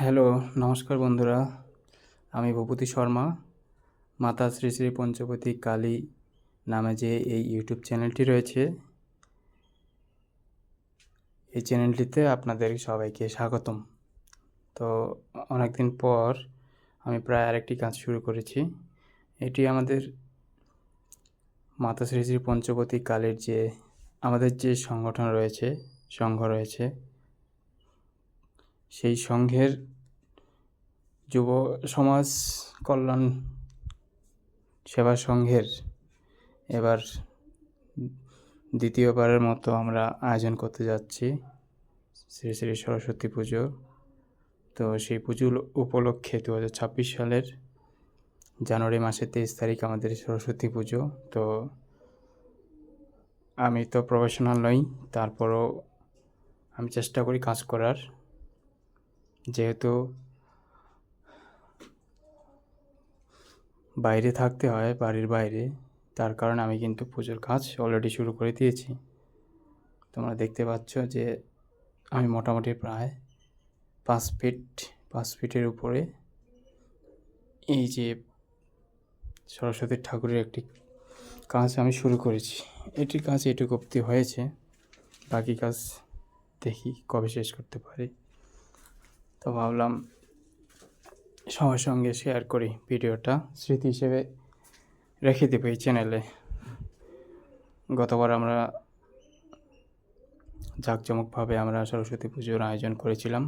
Hello, নমস্কার বন্ধুরা। আমি ভূপতি শর্মা। মাতা শ্রী শ্রী পঞ্চবতী কালী নামে যে এই ইউটিউব চ্যানেলটি রয়েছে, এই চ্যানেলটিতে আপনাদের সবাইকে স্বাগতম। তো অনেক দিন পর আমি প্রায় আরেকটি কাজ শুরু করেছি। এটি আমাদের মাতা শ্রী শ্রী পঞ্চবতী কালীর যে, আমাদের যে সংগঠন রয়েছে, সংঘ রয়েছে সেই সংঘের যুব সমাজ কল্যাণ সেবা সংঘের এবার দ্বিতীয়বারের মতো আমরা আয়োজন করতে যাচ্ছি শ্রী শ্রী সরস্বতী পুজো। তো সেই পুজো উপলক্ষে দু হাজার ছাব্বিশ সালের জানুয়ারি মাসের তেইশ তারিখ আমাদের সরস্বতী পুজো। তো আমি তো প্রফেশনাল নই, তারপরও আমি চেষ্টা করি কাজ করার। যেহেতু বাইরে থাকতে হয় বাড়ির বাইরে, তার কারণে আমি কিন্তু পুজোর কাজ অলরেডি শুরু করে দিয়েছি। তোমরা দেখতে পাচ্ছ যে আমি মোটামুটি প্রায় পাঁচ ফিট পাঁচ ফিটের উপরে এই যে সরস্বতী ঠাকুরের একটি কাজ আমি শুরু করেছি। এটির কাজ এটুকু অব্দি হয়েছে, বাকি কাজ দেখি কবে শেষ করতে পারি। তো ভাবলাম সবার সঙ্গে শেয়ার করি ভিডিওটা। স্মৃতি হিসেবে রেখে দেবো এই চ্যানেলে গতবার আমরা জাঁকজমকভাবে আমরা সরস্বতী পুজোর আয়োজন করেছিলাম।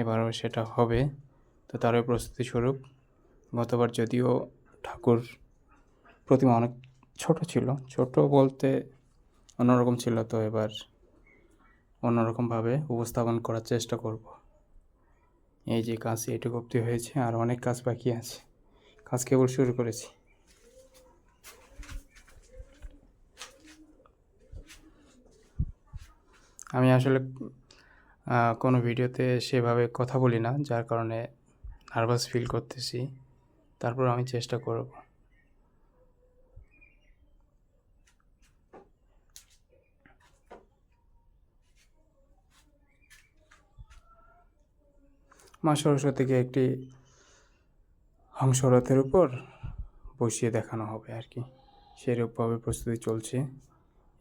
এবারও সেটা হবে। তো তারই প্রস্তুতি স্বরূপ গতবার যদিও ঠাকুর প্রতিমা অনেক ছোট ছিল, ছোট বলতে অন্যরকম ছিল, তো এবার অন্যরকমভাবে উপস্থাপন করার চেষ্টা করব। এই যে কাজ এটুকু অব্দি হয়েছে আর অনেক কাজ বাকি আছে। কাজ কেবল শুরু করেছি। আমি আসলে কোনো ভিডিওতে সেভাবে কথা বলি না, যার কারণে নার্ভাস ফিল করতেছি। তারপর আমি চেষ্টা করব। মা সরস্বতীকে একটি হংসরথের উপর বসিয়ে দেখানো হবে আর কি। সেরূপভাবে প্রস্তুতি চলছে।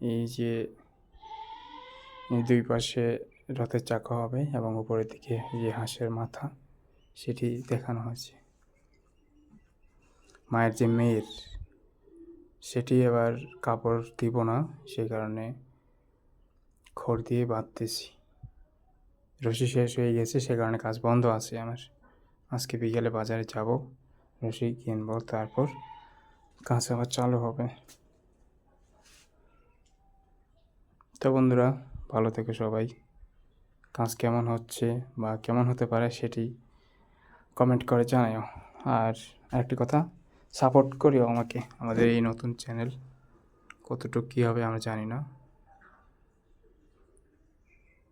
এই যে দুই পাশে রথের চাকা হবে এবং উপরের দিকে যে হাঁসের মাথা, সেটি দেখানো হয়েছে। মায়ের যে মেয়ের, সেটি এবার কাপড় দিব না সেই কারণে খড় দিয়ে বাঁধতেছি। রশি শেষ হয়ে গেছে, সে কারণে কাজ বন্ধ আছে আমার। আজকে বিকেলে বাজারে যাব, রশি কিনবো, তারপর কাজ আবার চালু হবে। তো বন্ধুরা, ভালো থেকো সবাই। কাজ কেমন হচ্ছে বা কেমন হতে পারে সেটি কমেন্ট করে জানাও আর আরেকটি কথা সাপোর্ট করিও আমাকে, আমাদের এই নতুন চ্যানেল কতটুকু কী হবে আমরা জানি না।